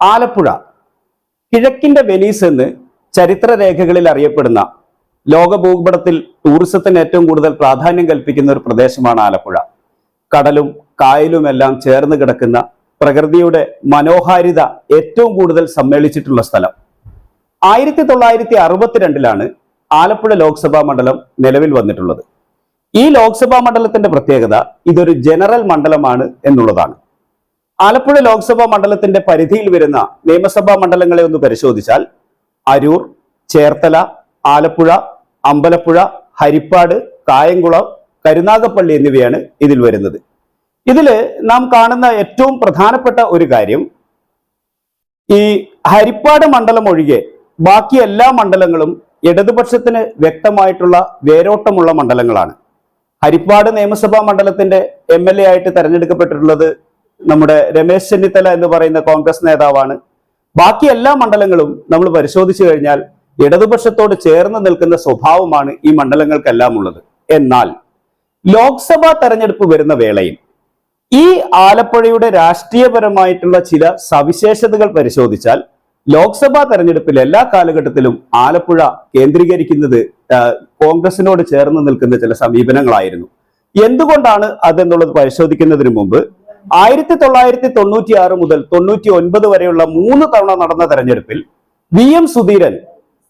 Alappuzha കിഴക്കിന്റെ Venice എന്ന് ചരിത്ര രേഖകളിൽ അറിയപ്പെടുന്ന ലോക ഭൂപടത്തിൽ ടൂറിസത്തിന് ഏറ്റവും കൂടുതൽ പ്രാധാന്യം കൽപ്പിക്കുന്ന ഒരു പ്രദേശമാണ് ആലപ്പുഴ. കടലും കായലും എല്ലാം ചേർന്ന് കിടക്കുന്ന പ്രകൃതിയുടെ മനോഹാരിത ഏറ്റവും കൂടുതൽ സമ്മേളിച്ചിട്ടുള്ള സ്ഥലം. ആയിരത്തി തൊള്ളായിരത്തി അറുപത്തിരണ്ടിലാണ് ആലപ്പുഴ ലോക്സഭാ മണ്ഡലം നിലവിൽ വന്നിട്ടുള്ളത്. ഈ ലോക്സഭാ മണ്ഡലത്തിന്റെ പ്രത്യേകത ഇതൊരു ജനറൽ മണ്ഡലമാണ് എന്നുള്ളതാണ്. ആലപ്പുഴ ലോക്സഭാ മണ്ഡലത്തിന്റെ പരിധിയിൽ വരുന്ന നിയമസഭാ മണ്ഡലങ്ങളെ ഒന്ന് പരിശോധിച്ചാൽ അരൂർ ചേർത്തല ആലപ്പുഴ അമ്പലപ്പുഴ ഹരിപ്പാട് കായംകുളം കരുനാഗപ്പള്ളി എന്നിവയാണ് ഇതിൽ വരുന്നത്. ഇതിൽ നാം കാണുന്ന ഏറ്റവും പ്രധാനപ്പെട്ട ഒരു കാര്യം ഈ ഹരിപ്പാട് മണ്ഡലം ഒഴികെ ബാക്കി എല്ലാ മണ്ഡലങ്ങളും ഇടതുപക്ഷത്തിന് വ്യക്തമായിട്ടുള്ള വേരോട്ടമുള്ള മണ്ഡലങ്ങളാണ്. ഹരിപ്പാട് നിയമസഭാ മണ്ഡലത്തിന്റെ എം ആയിട്ട് തെരഞ്ഞെടുക്കപ്പെട്ടിട്ടുള്ളത് നമ്മുടെ രമേശ് ചെന്നിത്തല എന്ന് പറയുന്ന കോൺഗ്രസ് നേതാവാണ്. ബാക്കി എല്ലാ മണ്ഡലങ്ങളും നമ്മൾ പരിശോധിച്ചു കഴിഞ്ഞാൽ ഇടതുപക്ഷത്തോട് ചേർന്ന് നിൽക്കുന്ന സ്വഭാവമാണ് ഈ മണ്ഡലങ്ങൾക്കെല്ലാം ഉള്ളത്. എന്നാൽ ലോക്സഭാ തെരഞ്ഞെടുപ്പ് വരുന്ന വേളയിൽ ഈ ആലപ്പുഴയുടെ രാഷ്ട്രീയപരമായിട്ടുള്ള ചില സവിശേഷതകൾ പരിശോധിച്ചാൽ ലോക്സഭാ തെരഞ്ഞെടുപ്പിൽ എല്ലാ കാലഘട്ടത്തിലും ആലപ്പുഴ കേന്ദ്രീകരിക്കുന്നത് കോൺഗ്രസിനോട് ചേർന്ന് നിൽക്കുന്ന ചില സമീപനങ്ങളായിരുന്നു. എന്തുകൊണ്ടാണ് അതെന്നുള്ളത് പരിശോധിക്കുന്നതിന് മുമ്പ് ആയിരത്തി തൊള്ളായിരത്തി തൊണ്ണൂറ്റി ആറ് മുതൽ തൊണ്ണൂറ്റി ഒൻപത് വരെയുള്ള മൂന്ന് തവണ നടന്ന തെരഞ്ഞെടുപ്പിൽ വി എം സുധീരൻ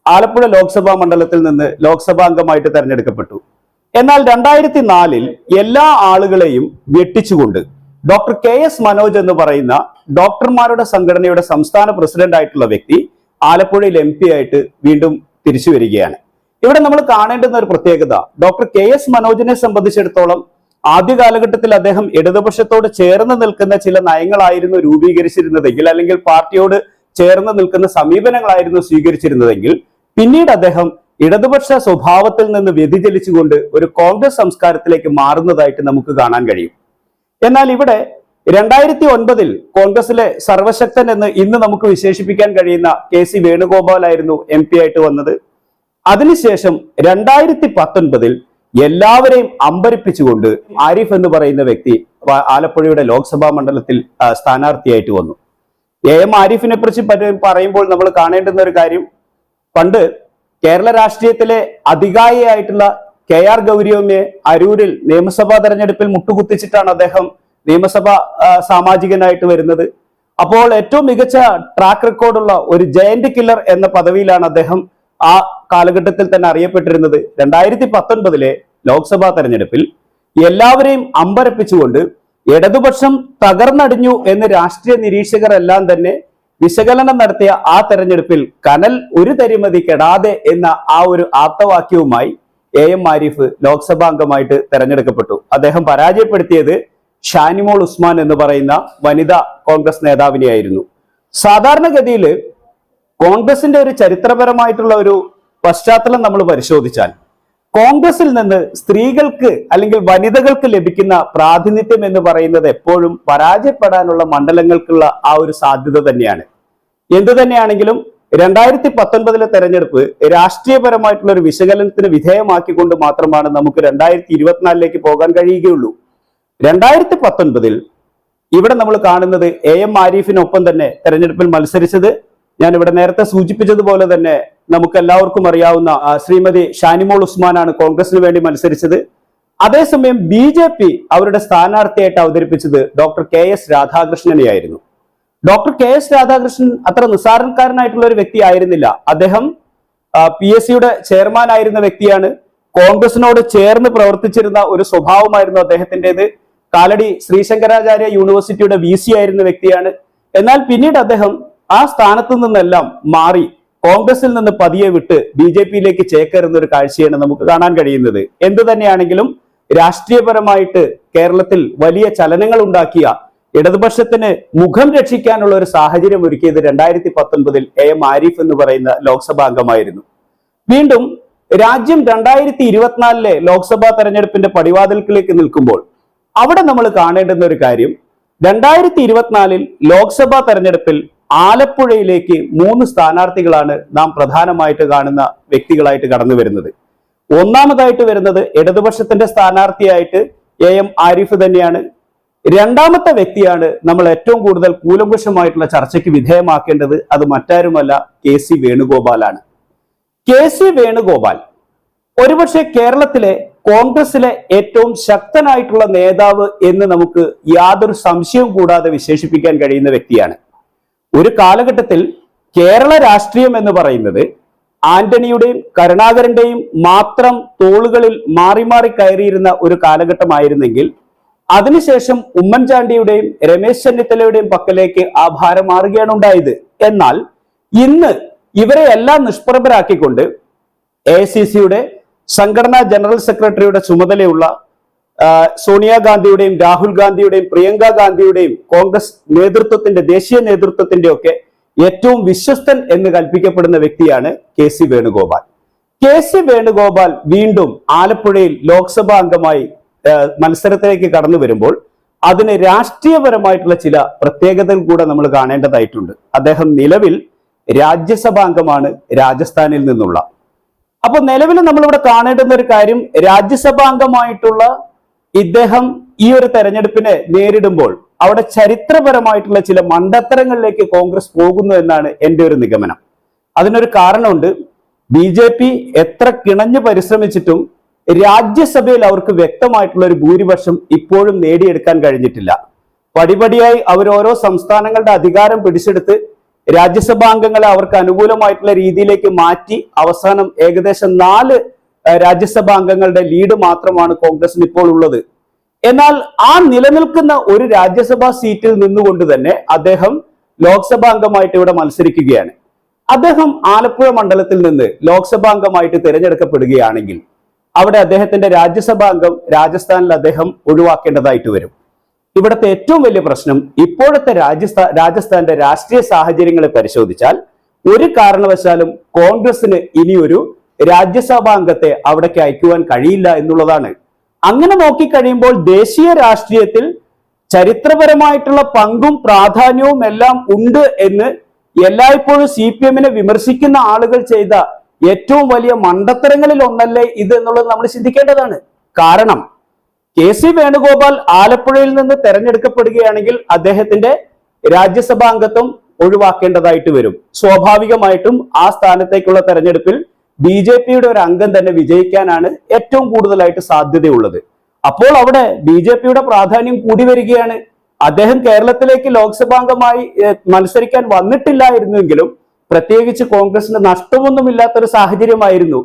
ആലപ്പുഴ ലോക്സഭാ മണ്ഡലത്തിൽ നിന്ന് ലോക്സഭാ അംഗമായിട്ട് തെരഞ്ഞെടുക്കപ്പെട്ടു. എന്നാൽ രണ്ടായിരത്തി നാലിൽ എല്ലാ ആളുകളെയും വെട്ടിച്ചുകൊണ്ട് ഡോക്ടർ കെ എസ് മനോജ് എന്ന് പറയുന്ന ഡോക്ടർമാരുടെ സംഘടനയുടെ സംസ്ഥാന പ്രസിഡന്റ് ആയിട്ടുള്ള വ്യക്തി ആലപ്പുഴയിൽ എം പി ആയിട്ട് വീണ്ടും തിരിച്ചു വരികയാണ്. ഇവിടെ നമ്മൾ കാണേണ്ടുന്ന ഒരു പ്രത്യേകത ഡോക്ടർ കെ എസ് മനോജിനെ സംബന്ധിച്ചിടത്തോളം ആദ്യ കാലഘട്ടത്തിൽ അദ്ദേഹം ഇടതുപക്ഷത്തോട് ചേർന്ന് നിൽക്കുന്ന ചില നയങ്ങളായിരുന്നു രൂപീകരിച്ചിരുന്നതെങ്കിൽ അല്ലെങ്കിൽ പാർട്ടിയോട് ചേർന്ന് നിൽക്കുന്ന സമീപനങ്ങളായിരുന്നു സ്വീകരിച്ചിരുന്നതെങ്കിൽ പിന്നീട് അദ്ദേഹം ഇടതുപക്ഷ സ്വഭാവത്തിൽ നിന്ന് വ്യതിചലിച്ചുകൊണ്ട് ഒരു കോൺഗ്രസ് സംസ്കാരത്തിലേക്ക് മാറുന്നതായിട്ട് നമുക്ക് കാണാൻ കഴിയും. എന്നാൽ ഇവിടെ രണ്ടായിരത്തി ഒൻപതിൽ കോൺഗ്രസിലെ സർവശക്തൻ എന്ന് ഇന്ന് നമുക്ക് വിശേഷിപ്പിക്കാൻ കഴിയുന്ന കെ സി വേണുഗോപാലായിരുന്നു എം പി ആയിട്ട് വന്നത്. അതിനുശേഷം രണ്ടായിരത്തി പത്തൊൻപതിൽ എല്ലാവരെയും അമ്പരിപ്പിച്ചുകൊണ്ട് ആരിഫ് എന്ന് പറയുന്ന വ്യക്തി ആലപ്പുഴയുടെ ലോക്സഭാ മണ്ഡലത്തിൽ സ്ഥാനാർത്ഥിയായിട്ട് വന്നു. എ എം ആരിഫിനെ കുറിച്ച് പറയുമ്പോൾ നമ്മൾ കാണേണ്ടുന്ന ഒരു കാര്യം പണ്ട് കേരള രാഷ്ട്രീയത്തിലെ അധികാരിയായിട്ടുള്ള കെ ആർ ഗൗരിയമ്മയെ അരൂരിൽ നിയമസഭാ തെരഞ്ഞെടുപ്പിൽ മുട്ടുകുത്തിച്ചിട്ടാണ് അദ്ദേഹം നിയമസഭ സാമാജികനായിട്ട് വരുന്നത്. അപ്പോൾ ഏറ്റവും മികച്ച ട്രാക്ക് റെക്കോർഡുള്ള ഒരു ജയന്റ് കില്ലർ എന്ന പദവിയിലാണ് അദ്ദേഹം ആ കാലഘട്ടത്തിൽ തന്നെ അറിയപ്പെട്ടിരുന്നത് രണ്ടായിരത്തി പത്തൊൻപതിലെ ലോക്സഭാ തെരഞ്ഞെടുപ്പിൽ എല്ലാവരെയും അമ്പരപ്പിച്ചുകൊണ്ട് ഇടതുപക്ഷം തകർന്നടിഞ്ഞു എന്ന് രാഷ്ട്രീയ നിരീക്ഷകരെല്ലാം തന്നെ വിശകലനം നടത്തിയ ആ തെരഞ്ഞെടുപ്പിൽ കനൽ ഒരു തരിമതി കെടാതെ എന്ന ആ ഒരു ആപ്തവാക്യവുമായി എ എം ആരിഫ് ലോക്സഭാ അംഗമായിട്ട് തെരഞ്ഞെടുക്കപ്പെട്ടു. അദ്ദേഹം പരാജയപ്പെടുത്തിയത് ഷാനിമോൾ ഉസ്മാൻ എന്ന് പറയുന്ന വനിതാ കോൺഗ്രസ് നേതാവിനെയായിരുന്നു. സാധാരണഗതിയിൽ കോൺഗ്രസിന്റെ ഒരു ചരിത്രപരമായിട്ടുള്ള ഒരു പശ്ചാത്തലം നമ്മൾ പരിശോധിച്ചാൽ കോൺഗ്രസിൽ നിന്ന് സ്ത്രീകൾക്ക് അല്ലെങ്കിൽ വനിതകൾക്ക് ലഭിക്കുന്ന പ്രാതിനിധ്യം എന്ന് പറയുന്നത് എപ്പോഴും പരാജയപ്പെടാനുള്ള മണ്ഡലങ്ങൾക്കുള്ള ആ ഒരു സാധ്യത തന്നെയാണ്. എന്തു തന്നെയാണെങ്കിലും രണ്ടായിരത്തി പത്തൊൻപതിലെ തെരഞ്ഞെടുപ്പ് രാഷ്ട്രീയപരമായിട്ടുള്ള ഒരു വിശകലനത്തിന് വിധേയമാക്കിക്കൊണ്ട് മാത്രമാണ് നമുക്ക് രണ്ടായിരത്തി ഇരുപത്തിനാലിലേക്ക് പോകാൻ കഴിയുകയുള്ളൂ. രണ്ടായിരത്തി പത്തൊൻപതിൽ ഇവിടെ നമ്മൾ കാണുന്നത് എ എം ആരിഫിനൊപ്പം തന്നെ തെരഞ്ഞെടുപ്പിൽ മത്സരിച്ചത്. ഞാൻ ഇവിടെ നേരത്തെ സൂചിപ്പിച്ചതുപോലെ തന്നെ നമുക്ക് എല്ലാവർക്കും അറിയാവുന്ന ശ്രീമതി ഷാനിമോൾ ഉസ്മാനാണ് കോൺഗ്രസിന് വേണ്ടി മത്സരിച്ചത്. അതേസമയം ബി ജെ പി അവരുടെ സ്ഥാനാർത്ഥിയായിട്ട് അവതരിപ്പിച്ചത് ഡോക്ടർ കെ എസ് രാധാകൃഷ്ണനെയായിരുന്നു. ഡോക്ടർ കെ എസ് രാധാകൃഷ്ണൻ അത്ര നിസ്സാരക്കാരനായിട്ടുള്ള ഒരു വ്യക്തി ആയിരുന്നില്ല. അദ്ദേഹം പി എസ് സിയുടെ ചെയർമാൻ ആയിരുന്ന വ്യക്തിയാണ്. കോൺഗ്രസിനോട് ചേർന്ന് പ്രവർത്തിച്ചിരുന്ന ഒരു സ്വഭാവമായിരുന്നു അദ്ദേഹത്തിന്റെത്. കാലടി ശ്രീശങ്കരാചാര്യ യൂണിവേഴ്സിറ്റിയുടെ വി ആയിരുന്ന വ്യക്തിയാണ്. എന്നാൽ പിന്നീട് അദ്ദേഹം ആ സ്ഥാനത്തു നിന്നെല്ലാം മാറി കോൺഗ്രസിൽ നിന്ന് പതിയെ വിട്ട് ബി ജെ പിയിലേക്ക് ചേക്കേറുന്ന ഒരു കാഴ്ചയാണ് നമുക്ക് കാണാൻ കഴിയുന്നത്. എന്തു തന്നെയാണെങ്കിലും രാഷ്ട്രീയപരമായിട്ട് കേരളത്തിൽ വലിയ ചലനങ്ങൾ ഉണ്ടാക്കിയ ഇടതുപക്ഷത്തിന് മുഖം രക്ഷിക്കാനുള്ള ഒരു സാഹചര്യം ഒരുക്കിയത് രണ്ടായിരത്തി പത്തൊൻപതിൽ എ എം ആരിഫ് എന്ന് പറയുന്ന ലോക്സഭാ അംഗമായിരുന്നു. വീണ്ടും രാജ്യം രണ്ടായിരത്തി ഇരുപത്തിനാലിലെ ലോക്സഭാ തെരഞ്ഞെടുപ്പിന്റെ പടിവാതിൽക്കിലേക്ക് നിൽക്കുമ്പോൾ അവിടെ നമ്മൾ കാണേണ്ടുന്ന ഒരു കാര്യം രണ്ടായിരത്തി ഇരുപത്തിനാലിൽ ലോക്സഭാ തെരഞ്ഞെടുപ്പിൽ ആലപ്പുഴയിലേക്ക് മൂന്ന് സ്ഥാനാർത്ഥികളാണ് നാം പ്രധാനമായിട്ട് കാണുന്ന വ്യക്തികളായിട്ട് കടന്നു വരുന്നത്. ഒന്നാമതായിട്ട് വരുന്നത് ഇടതുപക്ഷത്തിന്റെ സ്ഥാനാർത്ഥിയായിട്ട് എ എം ആരിഫ് തന്നെയാണ്. രണ്ടാമത്തെ വ്യക്തിയാണ് നമ്മൾ ഏറ്റവും കൂടുതൽ കൂലങ്കുഷമായിട്ടുള്ള ചർച്ചയ്ക്ക് വിധേയമാക്കേണ്ടത് അത് മറ്റാരുമല്ല കെ സി വേണുഗോപാലാണ്. കെ സി വേണുഗോപാൽ ഒരുപക്ഷെ കേരളത്തിലെ കോൺഗ്രസിലെ ഏറ്റവും ശക്തനായിട്ടുള്ള നേതാവ് എന്ന് നമുക്ക് യാതൊരു സംശയവും കൂടാതെ വിശേഷിപ്പിക്കാൻ കഴിയുന്ന വ്യക്തിയാണ്. ഒരു കാലഘട്ടത്തിൽ കേരള രാഷ്ട്രീയം എന്ന് പറയുന്നത് ആന്റണിയുടെയും കരുണാകരന്റെയും മാത്രം തോളുകളിൽ മാറി മാറി കയറിയിരുന്ന ഒരു കാലഘട്ടമായിരുന്നെങ്കിൽ അതിനുശേഷം ഉമ്മൻചാണ്ടിയുടെയും രമേശ് ചെന്നിത്തലയുടെയും പക്കലേക്ക് ആ ഭാരം മാറുകയാണ് ഉണ്ടായത്. എന്നാൽ ഇന്ന് ഇവരെ എല്ലാം നിഷ്പ്രഭരാക്കിക്കൊണ്ട് എ സി സിയുടെ സംഘടനാ ജനറൽ സെക്രട്ടറിയുടെ ചുമതലയുള്ള സോണിയാഗാന്ധിയുടെയും രാഹുൽ ഗാന്ധിയുടെയും പ്രിയങ്ക ഗാന്ധിയുടെയും കോൺഗ്രസ് നേതൃത്വത്തിന്റെ ദേശീയ നേതൃത്വത്തിന്റെ ഒക്കെ ഏറ്റവും വിശ്വസ്തൻ എന്ന് കൽപ്പിക്കപ്പെടുന്ന വ്യക്തിയാണ് K C Venugopal. K C Venugopal വീണ്ടും ആലപ്പുഴയിൽ ലോക്സഭാ അംഗമായി മത്സരത്തിലേക്ക് കടന്നു വരുമ്പോൾ അതിന് രാഷ്ട്രീയപരമായിട്ടുള്ള ചില പ്രത്യേകതകൾ കൂടെ നമ്മൾ കാണേണ്ടതായിട്ടുണ്ട്. അദ്ദേഹം നിലവിൽ രാജ്യസഭാ അംഗമാണ് രാജസ്ഥാനിൽ നിന്നുള്ള. അപ്പൊ നിലവിൽ നമ്മളിവിടെ കാണേണ്ടുന്ന ഒരു കാര്യം രാജ്യസഭാ അംഗമായിട്ടുള്ള ഇദ്ദേഹം ഈ ഒരു തെരഞ്ഞെടുപ്പിനെ നേരിടുമ്പോൾ അവിടെ ചരിത്രപരമായിട്ടുള്ള ചില മണ്ടത്തരങ്ങളിലേക്ക് കോൺഗ്രസ് പോകുന്നു എന്നാണ് എന്റെ ഒരു നിഗമനം. അതിനൊരു കാരണമുണ്ട്. ബി ജെ പി എത്ര കിണഞ്ഞു പരിശ്രമിച്ചിട്ടും രാജ്യസഭയിൽ അവർക്ക് വ്യക്തമായിട്ടുള്ള ഒരു ഭൂരിപക്ഷം ഇപ്പോഴും നേടിയെടുക്കാൻ കഴിഞ്ഞിട്ടില്ല. പടിപടിയായി അവർ ഓരോ സംസ്ഥാനങ്ങളുടെ അധികാരം പിടിച്ചെടുത്ത് രാജ്യസഭാംഗങ്ങളെ അവർക്ക് അനുകൂലമായിട്ടുള്ള രീതിയിലേക്ക് മാറ്റി അവസാനം ഏകദേശം നാല് രാജ്യസഭാ അംഗങ്ങളുടെ ലീഡ് മാത്രമാണ് കോൺഗ്രസിന് ഇപ്പോൾ ഉള്ളത്. എന്നാൽ ആ നിലനിൽക്കുന്ന ഒരു രാജ്യസഭാ സീറ്റിൽ നിന്നുകൊണ്ട് തന്നെ അദ്ദേഹം ലോക്സഭാ അംഗമായിട്ട് ഇവിടെ മത്സരിക്കുകയാണ്. അദ്ദേഹം ആലപ്പുഴ മണ്ഡലത്തിൽ നിന്ന് ലോക്സഭാ അംഗമായിട്ട് തിരഞ്ഞെടുക്കപ്പെടുകയാണെങ്കിൽ അവിടെ അദ്ദേഹത്തിന്റെ രാജ്യസഭാ അംഗം രാജസ്ഥാനിൽ അദ്ദേഹം ഒഴിവാക്കേണ്ടതായിട്ട് വരും. ഇവിടുത്തെ ഏറ്റവും വലിയ പ്രശ്നം ഇപ്പോഴത്തെ രാജസ്ഥാ രാജസ്ഥാന്റെ രാഷ്ട്രീയ സാഹചര്യങ്ങളെ പരിശോധിച്ചാൽ ഒരു കാരണവശാലും കോൺഗ്രസിന് ഇനിയൊരു രാജ്യസഭാ അംഗത്തെ അവിടേക്ക് അയക്കുവാൻ കഴിയില്ല എന്നുള്ളതാണ്. അങ്ങനെ നോക്കിക്കഴിയുമ്പോൾ ദേശീയ രാഷ്ട്രീയത്തിൽ ചരിത്രപരമായിട്ടുള്ള പങ്കും പ്രാധാന്യവും എല്ലാം ഉണ്ട് എന്ന് എല്ലായ്പ്പോഴും സി പി എമ്മിനെ വിമർശിക്കുന്ന ആളുകൾ ചെയ്ത ഏറ്റവും വലിയ മണ്ടത്തരങ്ങളിൽ ഒന്നല്ലേ ഇത് എന്നുള്ളത് നമ്മൾ ചിന്തിക്കേണ്ടതാണ്. കാരണം കെ സി വേണുഗോപാൽ ആലപ്പുഴയിൽ നിന്ന് തെരഞ്ഞെടുക്കപ്പെടുകയാണെങ്കിൽ അദ്ദേഹത്തിന്റെ രാജ്യസഭാ അംഗത്വം ഒഴിവാക്കേണ്ടതായിട്ട് വരും. സ്വാഭാവികമായിട്ടും ആ സ്ഥാനത്തേക്കുള്ള തെരഞ്ഞെടുപ്പിൽ ബി ജെ പിയുടെ ഒരു അംഗം തന്നെ വിജയിക്കാനാണ് ഏറ്റവും കൂടുതലായിട്ട് സാധ്യതയുള്ളത്. അപ്പോൾ അവിടെ ബി ജെ പിയുടെ പ്രാധാന്യം കൂടി വരികയാണ്. അദ്ദേഹം കേരളത്തിലേക്ക് ലോക്സഭാംഗമായി മത്സരിക്കാൻ വന്നിട്ടില്ലായിരുന്നുവെങ്കിലും പ്രത്യേകിച്ച് കോൺഗ്രസിന് നഷ്ടമൊന്നുമില്ലാത്തൊരു സാഹചര്യമായിരുന്നു.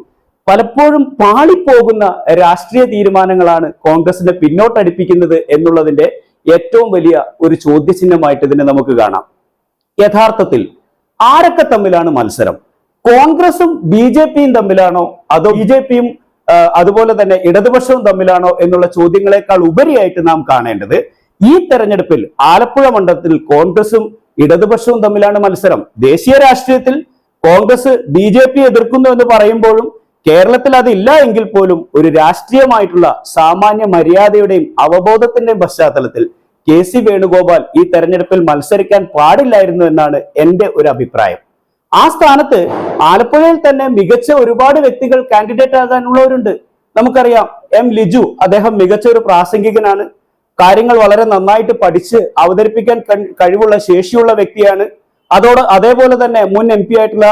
പലപ്പോഴും പാളിപ്പോകുന്ന രാഷ്ട്രീയ തീരുമാനങ്ങളാണ് കോൺഗ്രസിനെ പിന്നോട്ടടിപ്പിക്കുന്നത് എന്നുള്ളതിന്റെ ഏറ്റവും വലിയ ഒരു ചോദ്യചിഹ്നമായിട്ട് ഇതിനെ നമുക്ക് കാണാം. യഥാർത്ഥത്തിൽ ആരൊക്കെ തമ്മിലാണ് മത്സരം? കോൺഗ്രസും ബി ജെ പിയും തമ്മിലാണോ? അതോ ബി ജെ പിയും അതുപോലെ തന്നെ ഇടതുപക്ഷവും തമ്മിലാണോ എന്നുള്ള ചോദ്യങ്ങളെക്കാൾ ഉപരിയായിട്ട് നാം കാണേണ്ടത് ഈ തെരഞ്ഞെടുപ്പിൽ ആലപ്പുഴ മണ്ഡലത്തിൽ കോൺഗ്രസും ഇടതുപക്ഷവും തമ്മിലാണ് മത്സരം. ദേശീയ രാഷ്ട്രീയത്തിൽ കോൺഗ്രസ് ബി ജെ പി എതിർക്കുന്നു എന്ന് പറയുമ്പോഴും കേരളത്തിൽ അതില്ല എങ്കിൽ പോലും ഒരു രാഷ്ട്രീയമായിട്ടുള്ള സാമാന്യ മര്യാദയുടെയും അവബോധത്തിന്റെയും പശ്ചാത്തലത്തിൽ കെ സി വേണുഗോപാൽ ഈ തെരഞ്ഞെടുപ്പിൽ മത്സരിക്കാൻ പാടില്ലായിരുന്നു എന്നാണ് എന്റെ ഒരു അഭിപ്രായം. ആ സ്ഥാനത്ത് ആലപ്പുഴയിൽ തന്നെ മികച്ച ഒരുപാട് വ്യക്തികൾ കാൻഡിഡേറ്റ് ആകാനുള്ളവരുണ്ട്. നമുക്കറിയാം എം ലിജു അദ്ദേഹം മികച്ച ഒരു പ്രാസംഗികനാണ്. കാര്യങ്ങൾ വളരെ നന്നായിട്ട് പഠിച്ച് അവതരിപ്പിക്കാൻ കഴിവുള്ള ശേഷിയുള്ള വ്യക്തിയാണ്. അതോട് അതേപോലെ തന്നെ മുൻ എം പി ആയിട്ടുള്ള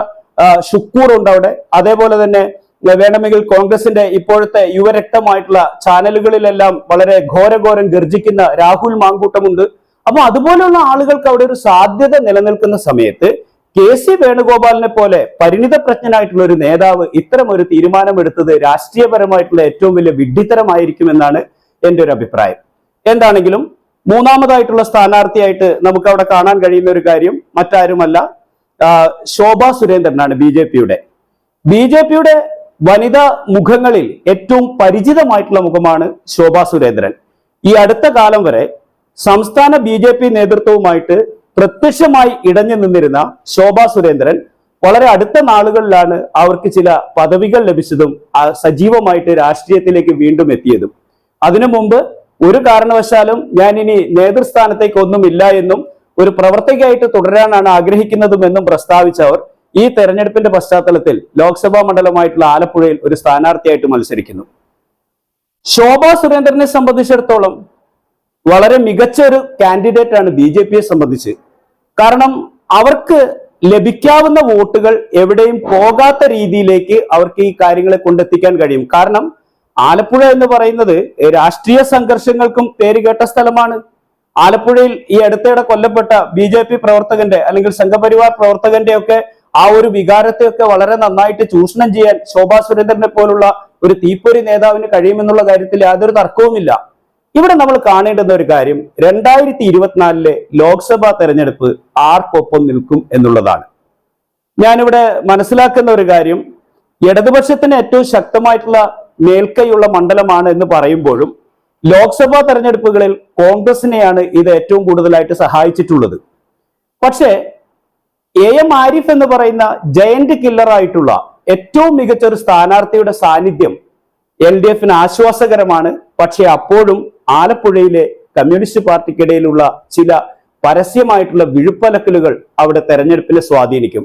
ഷുക്കൂർ ഉണ്ട് അവിടെ. അതേപോലെ തന്നെ വേണമെങ്കിൽ കോൺഗ്രസിന്റെ ഇപ്പോഴത്തെ യുവരക്തമായിട്ടുള്ള ചാനലുകളിലെല്ലാം വളരെ ഘോരഘോരം ഗർജിക്കുന്ന രാഹുൽ മാങ്കൂട്ടമുണ്ട്. അപ്പൊ അതുപോലെയുള്ള ആളുകൾക്ക് അവിടെ ഒരു സാധ്യത നിലനിൽക്കുന്ന സമയത്ത് കെ സി വേണുഗോപാലിനെ പോലെ പരിണിത പ്രജ്ഞനായിട്ടുള്ള ഒരു നേതാവ് ഇത്തരം ഒരു തീരുമാനമെടുത്തത് രാഷ്ട്രീയപരമായിട്ടുള്ള ഏറ്റവും വലിയ വിഡ്ഢിത്തരമായിരിക്കുമെന്നാണ് എന്റെ ഒരു അഭിപ്രായം. എന്താണെങ്കിലും മൂന്നാമതായിട്ടുള്ള സ്ഥാനാർത്ഥിയായിട്ട് നമുക്ക് അവിടെ കാണാൻ കഴിയുന്ന ഒരു കാര്യം മറ്റാരുമല്ല ശോഭാ സുരേന്ദ്രനാണ് ബി ജെ പിയുടെ. ബി ജെ പിയുടെ വനിതാ മുഖങ്ങളിൽ ഏറ്റവും പരിചിതമായിട്ടുള്ള മുഖമാണ് ശോഭ സുരേന്ദ്രൻ. ഈ അടുത്ത കാലം വരെ സംസ്ഥാന ബി നേതൃത്വവുമായിട്ട് പ്രത്യക്ഷമായി ഇടഞ്ഞു നിന്നിരുന്ന ശോഭ സുരേന്ദ്രൻ വളരെ അടുത്ത നാളുകളിലാണ് അവർക്ക് ചില പദവികൾ ലഭിച്ചതും സജീവമായിട്ട് രാഷ്ട്രീയത്തിലേക്ക് വീണ്ടും എത്തിയതും. അതിനു മുമ്പ് ഒരു കാരണവശാലും ഞാൻ ഇനി നേതൃസ്ഥാനത്തേക്ക് ഒന്നുമില്ല എന്നും ഒരു പ്രവർത്തകയായിട്ട് തുടരാനാണ് ആഗ്രഹിക്കുന്നതുമെന്നും പ്രസ്താവിച്ചവർ ഈ തെരഞ്ഞെടുപ്പിന്റെ പശ്ചാത്തലത്തിൽ ലോക്സഭാ മണ്ഡലമായിട്ടുള്ള ആലപ്പുഴയിൽ ഒരു സ്ഥാനാർത്ഥിയായിട്ട് മത്സരിക്കുന്നു. ശോഭാ സുരേന്ദ്രനെ സംബന്ധിച്ചിടത്തോളം വളരെ മികച്ച ഒരു കാൻഡിഡേറ്റ് ആണ് ബി ജെ പിയെ സംബന്ധിച്ച്. കാരണം അവർക്ക് ലഭിക്കാവുന്ന വോട്ടുകൾ എവിടെയും പോകാത്ത രീതിയിലേക്ക് അവർക്ക് ഈ കാര്യങ്ങളെ കൊണ്ടെത്തിക്കാൻ കഴിയും. കാരണം ആലപ്പുഴ എന്ന് പറയുന്നത് രാഷ്ട്രീയ സംഘർഷങ്ങൾക്കും പേരുകേട്ട സ്ഥലമാണ്. ആലപ്പുഴയിൽ ഈ അടുത്തിടെ കൊല്ലപ്പെട്ട ബി ജെ പി പ്രവർത്തകന്റെ അല്ലെങ്കിൽ സംഘപരിവാർ പ്രവർത്തകന്റെ ഒക്കെ ആ ഒരു വികാരത്തെയൊക്കെ വളരെ നന്നായിട്ട് ചൂഷണം ചെയ്യാൻ ശോഭാ സുരേന്ദ്രനെ പോലുള്ള ഒരു തീപ്പൊരി നേതാവിന് കഴിയുമെന്നുള്ള കാര്യത്തിൽ യാതൊരു തർക്കവുമില്ല. ഇവിടെ നമ്മൾ കാണേണ്ടുന്ന ഒരു കാര്യം രണ്ടായിരത്തി ഇരുപത്തിനാലിലെ ലോക്സഭാ തെരഞ്ഞെടുപ്പ് ആർക്കൊപ്പം നിൽക്കും എന്നുള്ളതാണ്. ഞാനിവിടെ മനസ്സിലാക്കുന്ന ഒരു കാര്യം ഇടതുപക്ഷത്തിന് ഏറ്റവും ശക്തമായിട്ടുള്ള മേൽക്കൈയുള്ള മണ്ഡലമാണ് എന്ന് പറയുമ്പോഴും ലോക്സഭാ തെരഞ്ഞെടുപ്പുകളിൽ കോൺഗ്രസിനെയാണ് ഇത് ഏറ്റവും കൂടുതലായിട്ട് സഹായിച്ചിട്ടുള്ളത്. പക്ഷേ എ എം ആരിഫ് എന്ന് പറയുന്ന ജയന്റ് കില്ലറായിട്ടുള്ള ഏറ്റവും മികച്ച ഒരു സ്ഥാനാർത്ഥിയുടെ സാന്നിധ്യം എൽ ഡി എഫിന് ആശ്വാസകരമാണ്. പക്ഷേ അപ്പോഴും ആലപ്പുഴയിലെ കമ്മ്യൂണിസ്റ്റ് പാർട്ടിക്കിടയിലുള്ള ചില പരസ്യമായിട്ടുള്ള വിഴുപ്പലക്കലുകൾ അവിടെ തെരഞ്ഞെടുപ്പിനെ സ്വാധീനിക്കും.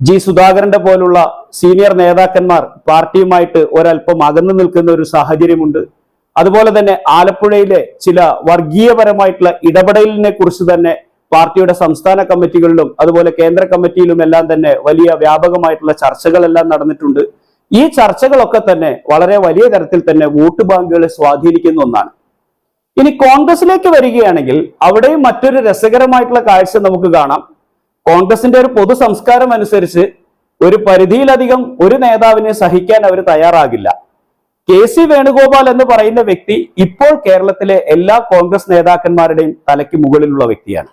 ജി സുധാകരന്റെ പോലുള്ള സീനിയർ നേതാക്കന്മാർ പാർട്ടിയുമായിട്ട് ഒരല്പം അകന്നു നിൽക്കുന്ന ഒരു സാഹചര്യമുണ്ട്. അതുപോലെ തന്നെ ആലപ്പുഴയിലെ ചില വർഗീയപരമായിട്ടുള്ള ഇടപെടലിനെ കുറിച്ച് തന്നെ പാർട്ടിയുടെ സംസ്ഥാന കമ്മിറ്റികളിലും അതുപോലെ കേന്ദ്ര കമ്മിറ്റിയിലും എല്ലാം തന്നെ വലിയ വ്യാപകമായിട്ടുള്ള ചർച്ചകളെല്ലാം നടന്നിട്ടുണ്ട്. ഈ ചർച്ചകളൊക്കെ തന്നെ വളരെ വലിയ തരത്തിൽ തന്നെ വോട്ട് ബാങ്കുകളെ സ്വാധീനിക്കുന്ന ഒന്നാണ്. ഇനി കോൺഗ്രസിലേക്ക് വരികയാണെങ്കിൽ അവിടെയും മറ്റൊരു രസകരമായിട്ടുള്ള കാഴ്ച നമുക്ക് കാണാം. കോൺഗ്രസിന്റെ ഒരു പൊതു സംസ്കാരം അനുസരിച്ച് ഒരു പരിധിയിലധികം ഒരു നേതാവിനെ സഹിക്കാൻ അവർ തയ്യാറാകില്ല. കെ സി വേണുഗോപാൽ എന്ന് പറയുന്ന വ്യക്തി ഇപ്പോൾ കേരളത്തിലെ എല്ലാ കോൺഗ്രസ് നേതാക്കന്മാരുടെയും തലയ്ക്ക് മുകളിലുള്ള വ്യക്തിയാണ്.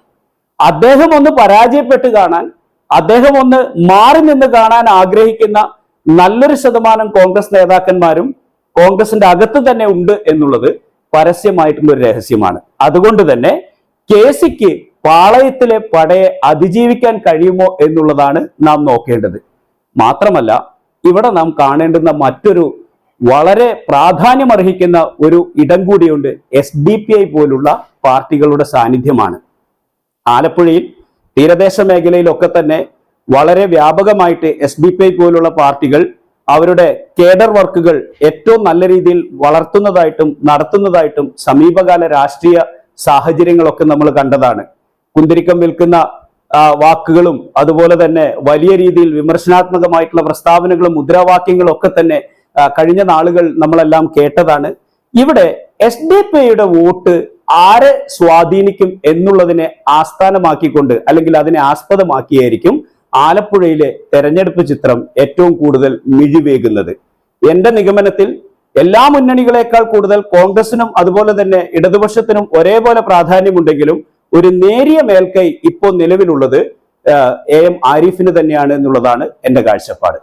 അദ്ദേഹം ഒന്ന് പരാജയപ്പെട്ട് കാണാൻ അദ്ദേഹം ഒന്ന് മാറി നിന്ന് കാണാൻ ആഗ്രഹിക്കുന്ന നല്ലൊരു ശതമാനം കോൺഗ്രസ് നേതാക്കന്മാരും കോൺഗ്രസിന്റെ അകത്ത് തന്നെ ഉണ്ട് എന്നുള്ളത് പരസ്യമായിട്ടുള്ള ഒരു രഹസ്യമാണ്. അതുകൊണ്ട് തന്നെ കെ സിക്ക് പാളയത്തിലെ പടയെ അതിജീവിക്കാൻ കഴിയുമോ എന്നുള്ളതാണ് നാം നോക്കേണ്ടത്. മാത്രമല്ല ഇവിടെ നാം കാണേണ്ടുന്ന മറ്റൊരു വളരെ പ്രാധാന്യമർഹിക്കുന്ന ഒരു ഇടം കൂടിയുണ്ട് എസ് ഡി പി ഐ പോലുള്ള പാർട്ടികളുടെ സാന്നിധ്യമാണ്. ആലപ്പുഴയിൽ തീരദേശ മേഖലയിലൊക്കെ തന്നെ വളരെ വ്യാപകമായിട്ട് എസ് ഡി പി ഐ പോലുള്ള പാർട്ടികൾ അവരുടെ കേഡർ വർക്കുകൾ ഏറ്റവും നല്ല രീതിയിൽ വളർത്തുന്നതായിട്ടും നടത്തുന്നതായിട്ടും സമീപകാല രാഷ്ട്രീയ സാഹചര്യങ്ങളൊക്കെ നമ്മൾ കണ്ടതാണ്. കുന്തിരിക്കം വിൽക്കുന്ന വാക്കുകളും അതുപോലെ തന്നെ വലിയ രീതിയിൽ വിമർശനാത്മകമായിട്ടുള്ള പ്രസ്താവനകളും മുദ്രാവാക്യങ്ങളും ഒക്കെ തന്നെ കഴിഞ്ഞ നാളുകൾ നമ്മളെല്ലാം കേട്ടതാണ്. ഇവിടെ എസ് ഡി പി ഐയുടെ വോട്ട് ആരെ സ്വാധീനിക്കും എന്നുള്ളതിനെ ആസ്ഥാനമാക്കിക്കൊണ്ട് അല്ലെങ്കിൽ അതിനെ ആസ്പദമാക്കിയായിരിക്കും ആലപ്പുഴയിലെ തെരഞ്ഞെടുപ്പ് ചിത്രം ഏറ്റവും കൂടുതൽ മിഴിവേകുന്നത്. എന്റെ നിഗമനത്തിൽ എല്ലാ മുന്നണികളെക്കാൾ കൂടുതൽ കോൺഗ്രസിനും അതുപോലെ തന്നെ ഇടതുപക്ഷത്തിനും ഒരേപോലെ പ്രാധാന്യമുണ്ടെങ്കിലും ഒരു നേരിയ മേൽക്കൈ ഇപ്പോൾ നിലവിലുള്ളത് എ എം ആരിഫിന് തന്നെയാണ് എന്നുള്ളതാണ് എന്റെ കാഴ്ചപ്പാട്.